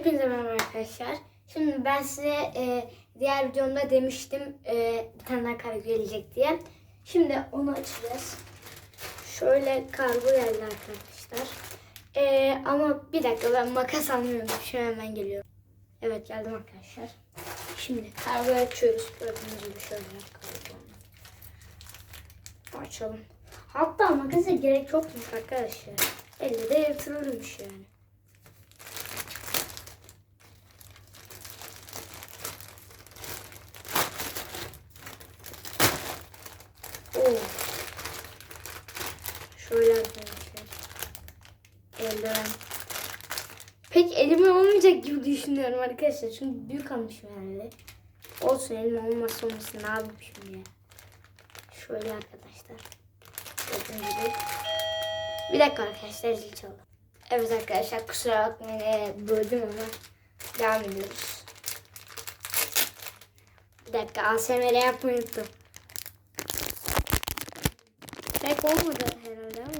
Hepinize merhaba arkadaşlar. Şimdi ben size e, diğer videomda demiştim e, bir tane daha kargo gelecek diye. Şimdi onu açacağız. Şöyle kargo geldi arkadaşlar. E, ama bir dakika ben makas almıyorum. Şu hemen geliyorum. Evet geldim arkadaşlar. Şimdi kargo açıyoruz. Gördüğünüz gibi şöyle kargo. Açalım. Hatta makasa gerek yokmuş arkadaşlar. Elle de yırtılırmış yani. Oo. Şöyle arkadaşlar. Eldiven. Pek elime olmayacak gibi düşünüyorum arkadaşlar. Çünkü büyük almışım herhalde. Olsun elime olmazsa olmasın ne yapayım şimdi. Şöyle arkadaşlar. Bir dakika arkadaşlar zil çaldı. Evet arkadaşlar kusura bakmayın ee, böldüm ama devam ediyoruz. Bir dakika ASMR yapmayı unuttum. Pek olmadı herhalde ama.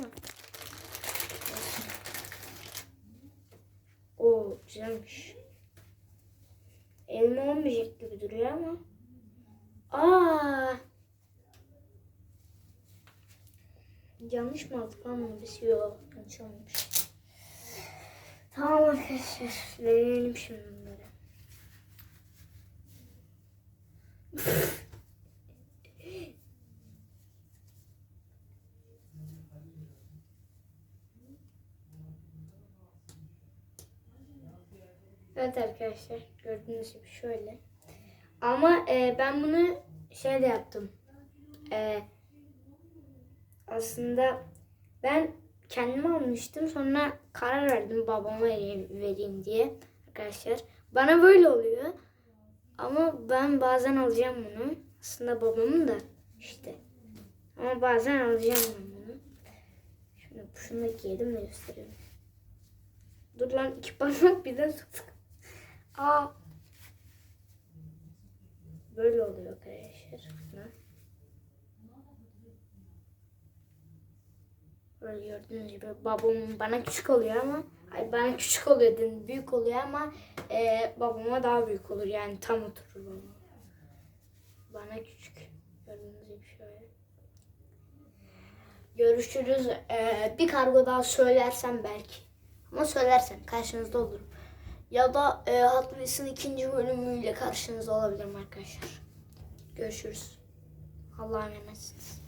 Güzelmiş. Elma olmayacak gibi duruyor ama. Aa. Yanlış mı aldık bunu biz? Yok yanlış olmuş. Tamam arkadaşlar. Verelim şimdi bunları. Evet arkadaşlar gördüğünüz gibi şöyle. Ama e, ben bunu şey de yaptım. E, aslında ben kendime almıştım. Sonra karar verdim babama vereyim, vereyim diye arkadaşlar. Bana böyle oluyor. Ama ben bazen alacağım bunu. Aslında babamın da işte. Ama bazen alacağım ben bunu. Şunu, şunu giyelim de göstereyim. Dur lan iki parmak birden tuttuk. Aa. Böyle oluyor arkadaşlar. Böyle gördüğünüz gibi babam bana küçük oluyor ama ay bana küçük oluyor dedim büyük oluyor ama e, babama daha büyük olur yani tam oturur babama. Bana küçük. Gördüğünüz gibi şöyle. Görüşürüz. E, bir kargo daha söylersem belki. Ama söylersem karşınızda olurum. Ya da e, Hot Wheels'ın ikinci bölümüyle karşınızda olabilirim arkadaşlar. Görüşürüz. Allah'a emanetsiniz.